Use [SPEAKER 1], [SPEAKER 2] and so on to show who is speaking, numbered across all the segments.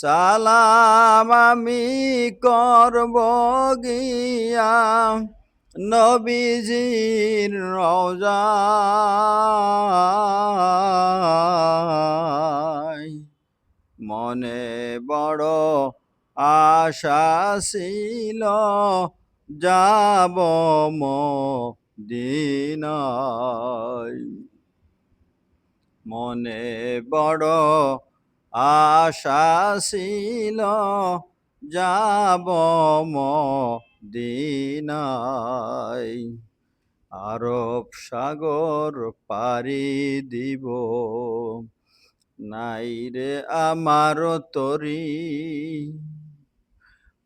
[SPEAKER 1] সালাম আমি করব গিয়া নবীজির রওজায় মনে বড় আশা ছিল যাব মদিনায়। মনে বড় আশা ছিল যাব মদিনায়। আরব সাগর পারি দিব। নাই রে আমার তরি।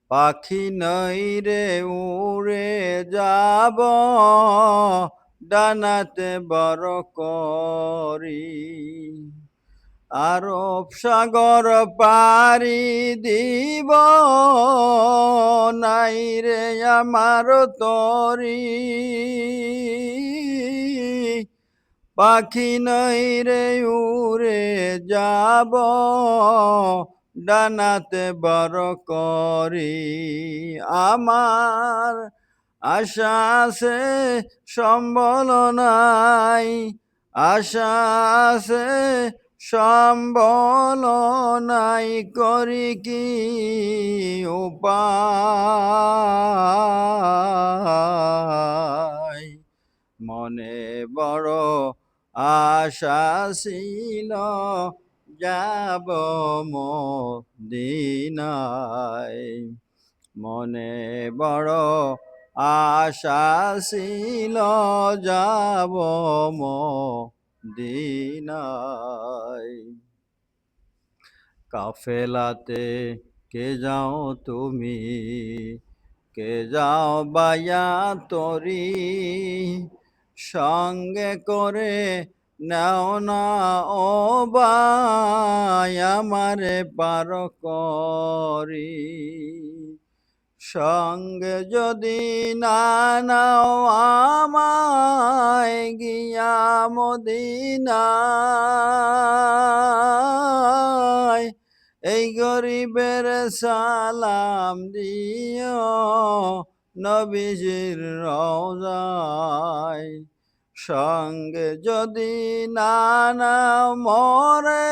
[SPEAKER 1] পাখি নই রে উড়ে যাব। ডানাতে বড় করি আরব সাগর পারি দিব। নাই রে আমার তরি। পাখি নই রে উড়ে যাব। ডানাতে বড় করি আমার। আশা আছে, সম্বল নাই। আশা আছে সম্বল নাই করি কি উপায়? মনে বড় আশা ছিল যাব মদিনায়। মনে বড় আশা ছিল যাব মদিনায় কাফেলাতে কে যাও তুমি? কে যাও বায়া তরি? সঙ্গে করে নাও না ও বাই আমারে পার করি। সঙ্গে যদি নাও আমায় গিয়া মদিনায় এই গরিবের সালাম দিও নবীজির রওজায়। সঙ্গে যদি না না মরে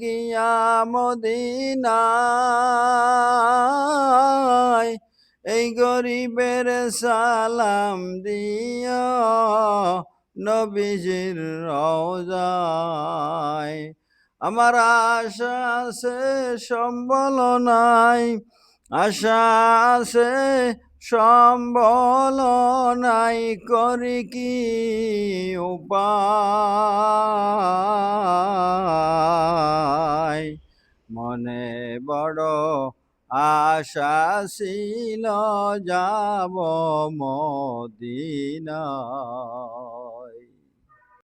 [SPEAKER 1] গিয়া মদিনায় এই গরিবের সালাম দিও নবীজির রওজায়। আমার আশা আছে, সম্বল নাই, আশা আছে সম্বল নাই করি কি উপায়? মনে বড় আশা ছিল যাব মদিনা